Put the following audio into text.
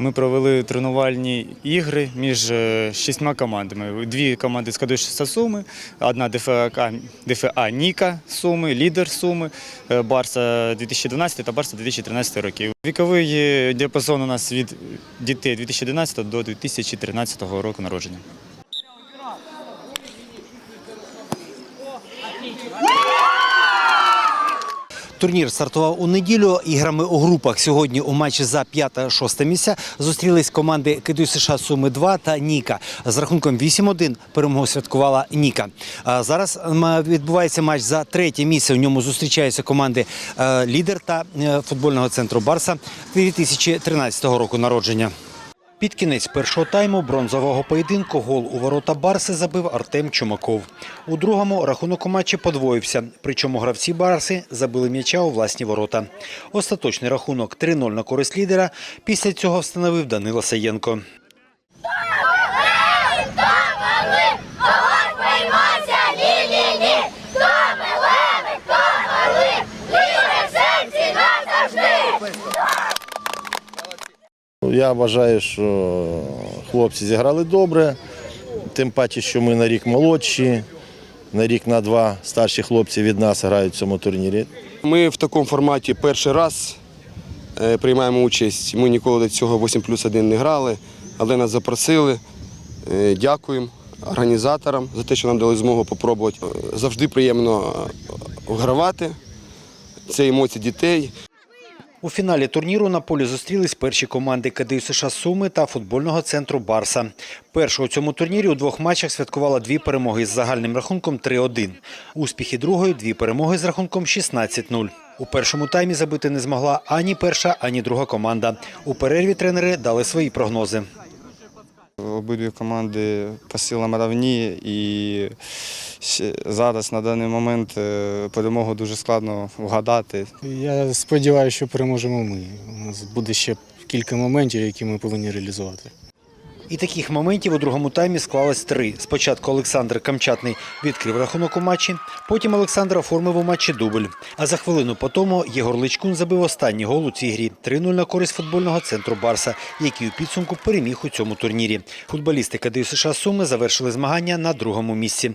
Ми провели тренувальні ігри між е, шістьма командами. Дві команди з Кадуша Суми, одна ДФА, ДФА Ніка Суми, лідер Суми, е, Барса 2012 та Барса 2013 років. Віковий е, діапазон у нас від дітей 2011 до 2013 року народження. Турнір стартував у неділю іграми у групах. Сьогодні у матчі за 5-6 місця зустрілись команди Кидуй США Суми 2 та Ніка. З рахунком 8-1 перемогу святкувала Ніка. Зараз відбувається матч за третє місце. У ньому зустрічаються команди е, Лідер та е, футбольного центру Барса 2013 року народження. Під кінець першого тайму бронзового поєдинку гол у ворота Барси забив Артем Чумаков. У другому рахунок у матчі подвоївся, причому гравці Барси забили м'яча у власні ворота. Остаточний рахунок 3-0 на користь лідера. Після цього встановив Данило Саєнко. Хто! Я вважаю, що хлопці зіграли добре, тим паче, що ми на рік молодші, на рік на два старші хлопці від нас грають в цьому турнірі. Ми в такому форматі перший раз е, приймаємо участь. Ми ніколи до цього 8 плюс 1 не грали, але нас запросили. Е, Дякуємо організаторам за те, що нам дали змогу попробувати. Е, Завжди приємно е, гравати. Це емоції дітей. У фіналі турніру на полі зустрілись перші команди КДЮ США Суми та футбольного центру Барса. Першу у цьому турнірі у двох матчах святкувала дві перемоги з загальним рахунком 3-1. Успіхи другої – дві перемоги з рахунком 16-0. У першому таймі забити не змогла ані перша, ані друга команда. У перерві тренери дали свої прогнози. Обидві команди по силам равні і зараз на даний момент е, перемогу дуже складно вгадати. Я сподіваюся, що переможемо ми. У нас буде ще кілька моментів, які ми повинні реалізувати. І таких моментів у другому таймі склалось три. Спочатку Олександр Камчатний відкрив рахунок у матчі, потім Олександр оформив у матчі дубль. А за хвилину по тому Єгор Личкун забив останній гол у цій грі 3-0 на користь футбольного центру Барса, який у підсумку переміг у цьому турнірі. Футболісти КДЮ США Суми завершили змагання на другому місці.